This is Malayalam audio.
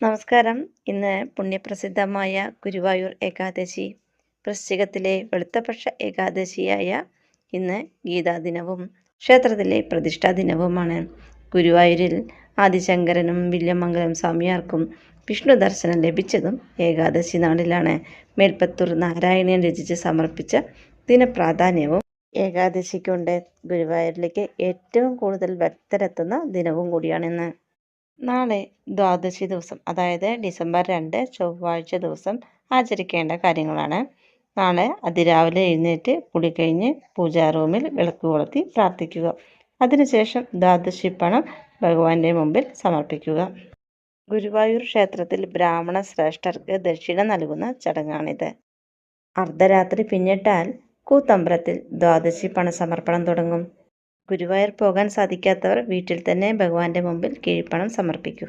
നമസ്കാരം. ഇന്ന് പുണ്യപ്രസിദ്ധമായ ഗുരുവായൂർ ഏകാദശി വൃശ്ചികത്തിലെ വെളുത്തപക്ഷ ഏകാദശിയായ ഇന്ന് ഗീതാദിനവും ക്ഷേത്രത്തിലെ പ്രതിഷ്ഠാ ദിനവുമാണ് ഗുരുവായൂരിൽ ആദിശങ്കരനും വില്യമംഗലം സ്വാമിയാർക്കും വിഷ്ണു ദർശനം ലഭിച്ചതും ഏകാദശി നാളിലാണ്. മേൽപ്പത്തൂർ നാരായണൻ രചിച്ച് സമർപ്പിച്ച ദിനപ്രാധാന്യവും ഏകാദശിക്കുണ്ട്. ഗുരുവായൂരിലേക്ക് ഏറ്റവും കൂടുതൽ ഭക്തരെത്തുന്ന ദിനവും കൂടിയാണിന്ന്. നാളെ ദ്വാദശി ദിവസം അതായത് ഡിസംബർ രണ്ട് ചൊവ്വാഴ്ച ദിവസം ആചരിക്കേണ്ട കാര്യങ്ങളാണ്. നാളെ അതിരാവിലെ എഴുന്നേറ്റ് കുളി കഴിഞ്ഞ് പൂജാ റൂമിൽ വിളക്ക് കൊളുത്തി പ്രാർത്ഥിക്കുക. അതിനുശേഷം ദ്വാദശി പണം ഭഗവാന്റെ മുമ്പിൽ സമർപ്പിക്കുക. ഗുരുവായൂർ ക്ഷേത്രത്തിൽ ബ്രാഹ്മണ ശ്രേഷ്ഠർക്ക് ദക്ഷിണ നൽകുന്ന ചടങ്ങാണിത്. അർദ്ധരാത്രി പിന്നിട്ടാൽ കൂത്തമ്പ്രത്തിൽ ദ്വാദശി പണസമർപ്പണം തുടങ്ങും. ഗുരുവായൂർ പോകാൻ സാധിക്കാത്തവർ വീട്ടിൽ തന്നെ ഭഗവാന്റെ മുമ്പിൽ കീഴ്പ്പണം സമർപ്പിക്കൂ.